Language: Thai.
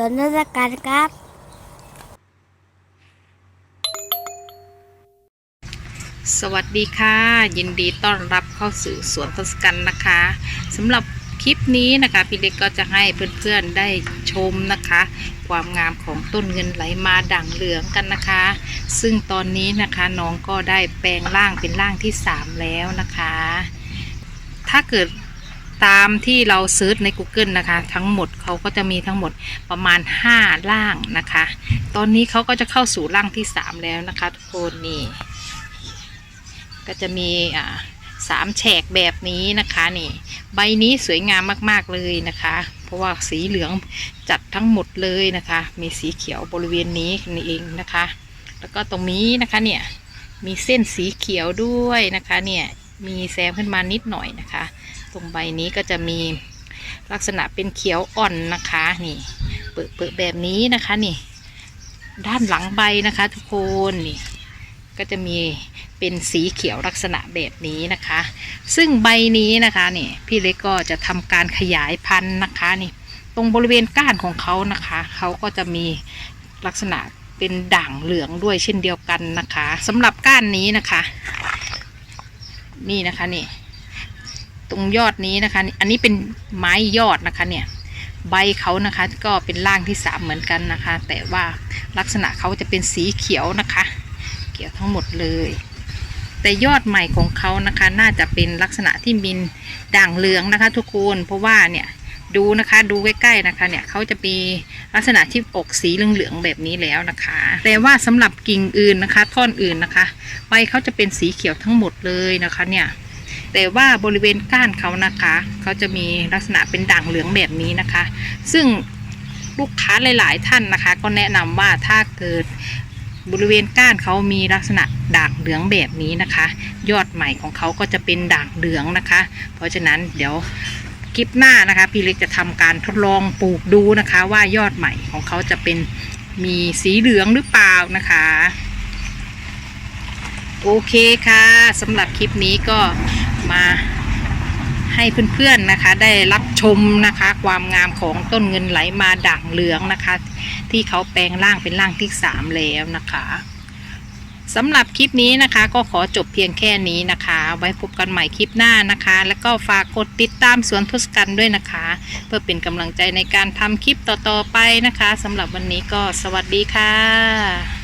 สวนทศกัณฐ์ครับ สวัสดีค่ะ ยินดีต้อนรับเข้าสู่สวนทศกัณฐ์นะคะสำหรับคลิปนี้นะคะพี่เล็กก็จะให้เพื่อนๆได้ชมนะคะ ความงามของต้นเงินไหลมาด่างเหลืองกันนะคะ ซึ่งตอนนี้นะคะน้องก็ได้แปลงร่างเป็นร่างที่ 3 แล้วนะคะ ถ้าเกิด ตามที่เราเซิร์ชใน Google นะคะ ทั้งหมดเขาก็จะมีทั้งหมดประมาณ5ร่างนะคะ ตอนนี้เขาก็จะเข้าสู่ร่างที่ 3 แล้วนะคะ ทุกคนนี่ ก็จะมีอ่าสามแฉกแบบนี้นะคะนี่ใบนี้สวยงามมากๆเลยนะคะ เพราะว่าสีเหลืองจัดทั้งหมดเลยนะคะ มีสีเขียวบริเวณนี้นี่เองนะคะ แล้วก็ตรงนี้นะคะเนี่ยมีเส้นสีเขียวด้วยนะคะเนี่ยมีแซมขึ้นมานิดหน่อยนะคะ ตรงใบนี้ก็จะมีลักษณะเป็นเขียวอ่อนนะคะนี่เปิดเปิดแบบนี้นะคะนี่ ด้านหลังใบนะคะ ทุกคนนี่ก็จะมีเป็นสีเขียวลักษณะแบบนี้นะคะ ซึ่งใบนี้นะคะนี่พี่เล็กก็จะทำการขยายพันธุ์นะคะนี่ ตรงบริเวณก้านของเขานะคะ เขาก็จะมีลักษณะเป็นด่างเหลืองด้วยเช่นเดียวกันนะคะสำหรับก้านนี้นะคะ นี่นะคะนี่ ตรงยอดนี้นะคะ อันนี้เป็นไม้ยอดนะคะเนี่ยใบเขานะคะก็เป็นร่างที่สามเหมือนกันนะคะ แต่ว่าลักษณะเขาจะเป็นสีเขียวนะคะ เขียวทั้งหมดเลย แต่ยอดใหม่ของเขานะคะ น่าจะเป็นลักษณะที่มีด่างเหลืองนะคะ ทุกคนเพราะว่าเนี่ยดูนะคะดูใกล้ๆนะคะเนี่ยเขาจะมีลักษณะที่ออกสีเหลืองๆแบบนี้แล้วนะคะ แต่ว่าสำหรับกิ่งอื่นนะคะ ท่อนอื่นนะคะใบเขาจะเป็นสีเขียวทั้งหมดเลยนะคะเนี่ย แต่ว่าบริเวณก้านเขานะคะเขาจะมีลักษณะเป็นด่างเหลืองแบบนี้นะคะ ซึ่งลูกค้าหลาย ๆ ท่านนะคะ ก็แนะนำว่าถ้าเกิดบริเวณก้านเขามีลักษณะด่างเหลืองแบบนี้นะคะ ยอดใหม่ของเขาก็จะเป็นด่างเหลืองนะคะ เพราะฉะนั้นเดี๋ยวคลิปหน้านะคะ พี่เล็กจะทำการทดลองปลูกดูนะคะ ว่ายอดใหม่ของเขาจะเป็นมีสีเหลืองหรือเปล่านะคะ โอเคค่ะสำหรับคลิปนี้ก็ มาให้เพื่อนๆนะคะ ได้รับชมนะคะ ความงามของต้นเงินไหลมาด่างเหลืองนะคะ ที่เขาแปลงร่างเป็นร่างที่สามแล้วนะคะสำหรับคลิปนี้นะคะ ก็ขอจบเพียงแค่นี้นะคะ ไว้พบกันใหม่คลิปหน้านะคะ แล้วก็ฝากกดติดตามสวนทศกัณฐ์ด้วยนะคะ เพื่อเป็นกำลังใจในการทำคลิปต่อๆไปนะคะสำหรับวันนี้ก็สวัสดีค่ะ